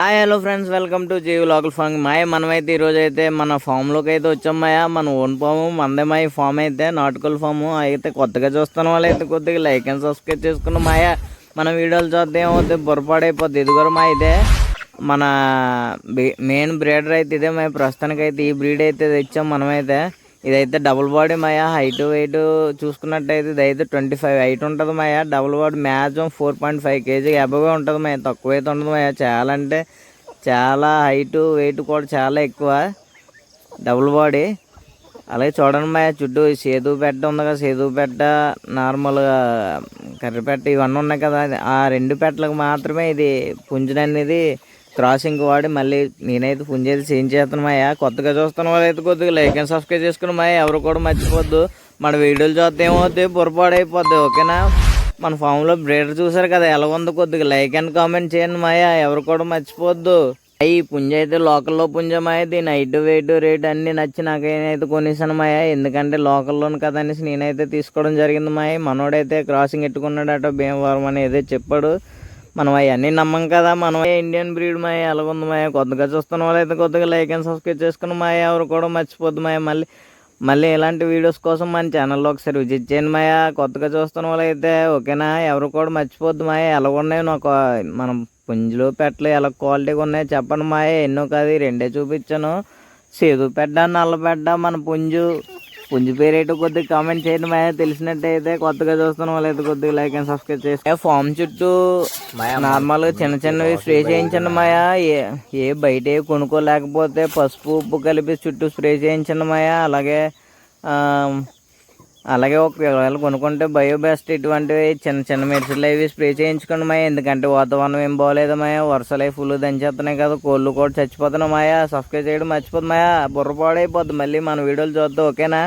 Hi hello friends welcome to GV local farm మాయ మనమైతే ఈరోజు అయితే మన ఫామ్లోకి అయితే వచ్చాం మన ఓన్ ఫామ్ మందే మాయ ఫామ్ అయితే నాటుకోల్ ఫామ్ అయితే కొత్తగా చూస్తున్న వాళ్ళు అయితే కొద్దిగా లైక్ అండ్ సబ్స్క్రైబ్ చేసుకున్న మాయ. మన వీడియోలు చూస్తే ఏమవుతుంది బుర్రపాడైపోద్ది. ఇది కూడా మా ఇదే. మన మెయిన్ బ్రీడర్ అయితే ఇదే మా ప్రస్తుతానికి అయితే ఈ బ్రీడ్ అయితే తెచ్చాం మనమైతే. ఇదైతే డబుల్ బాడీ మాయా. హైట్ వెయిట్ చూసుకున్నట్టయితే ఇదైతే ట్వంటీ ఫైవ్ హైట్ ఉంటుంది మాయా. Double body maximum four point five KG above ఉంటుంది మాయా. తక్కువ అయితే ఉండదు మాయా. చాలా అంటే చాలా హైట్ వెయిట్ కూడా చాలా ఎక్కువ. డబుల్ బాడీ అలాగే చూడండి మాయా. చుట్టూ సేదు పెట్ట ఉంది కదా. సేదు పెట్ట నార్మల్గా కర్రీ పెట్ట ఇవన్నీ ఉన్నాయి కదా. ఆ రెండు పెట్టలకు మాత్రమే ఇది పుంజుడు అనేది క్రాసింగ్ వాడి మళ్ళీ నేనైతే పుంజేది చేంజ్ చేస్తున్నామయ్యా కొత్తగా చూస్తున్న వాళ్ళైతే కొద్దిగా లైక్ అండ్ సబ్స్క్రైబ్ చేసుకుని మాయ. ఎవరు కూడా మర్చిపోద్దు. మన వీడియోలు చూస్తే ఏమవుతుంది పొరపాటు అయిపోద్ది ఓకేనా? మన ఫామ్లో బ్రేడర్ చూసారు కదా ఎలా ఉందో కొద్దిగా లైక్ అండ్ కామెంట్ చేయండి మాయా. ఎవరు కూడా మర్చిపోద్దు. అయ్యి పుంజ అయితే లోకల్లో పుంజమాయ దీని హైట్ వెయిట్ రేట్ అన్నీ నచ్చి నాకైతే కొనేసాను మాయ. ఎందుకంటే లోకల్లోను కదా అనేసి నేనైతే తీసుకోవడం జరిగింది మాయ. మనోడైతే క్రాసింగ్ ఎట్టుకున్నాడట భీమవరం అని ఏదో చెప్పాడు. మనం అవన్నీ నమ్మం కదా. మనం ఇండియన్ బ్రీడ్ మాయ ఎలాగుంది మాయ? కొత్తగా చూస్తున్న వాళ్ళైతే కొద్దిగా లైక్ అండ్ సబ్స్క్రైబ్ చేసుకుని మాయ ఎవరు కూడా మర్చిపోద్దు మాయ. మళ్ళీ మళ్ళీ ఇలాంటి వీడియోస్ కోసం మన ఛానల్లో ఒకసారి విజిట్ చేయండి మాయ. కొత్తగా చూస్తున్న వాళ్ళైతే ఓకేనా? ఎవరు కూడా మర్చిపోద్దు మాయ. ఎలాగున్నాయి? నాకు మనం పుంజులు పెట్టలు ఎలా క్వాలిటీగా ఉన్నాయి చెప్పండి మాయ. ఎన్నో కాదు రెండే చూపించాను. సేదు పెట్ట నల్ల పెట్ట మన పుంజు. పుంజు పేరు ఏంటో కొద్దిగా కామెంట్ చేయండి మాయ. తెలిసినట్టయితే కొత్తగా చూస్తున్న వాళ్ళైతే కొద్దిగా లైక్ అండ్ సబ్స్క్రైబ్ చేసి ఫామ్ చుట్టూ నార్మల్గా చిన్న చిన్నవి స్ప్రే చేయించండి మాయా. ఏ ఏ బయట ఏ కొనుక్కోలేకపోతే పసుపు ఉప్పు కలిపి చుట్టూ స్ప్రే చేయించండి మాయా. అలాగే అలాగే ఒకవేళ కొనుక్కుంటే బయోబెస్ట్ ఇటువంటివి చిన్న చిన్న మెడిసిన్లు అవి స్ప్రే చేయించుకోండి మాయ. ఎందుకంటే వాతావరణం ఏం బాగోలేదు మాయ. వర్షాలు అవి ఫుల్ దంచేస్తున్నాయి కదా. కోళ్ళు కూడా చచ్చిపోతున్నాయి మాయా. సఫ్కే చేయడం మర్చిపోతుంది మాయా. బుర్ర పాడైపోద్ది. మళ్ళీ మన వీడియోలు చూద్దాం. ఓకేనా?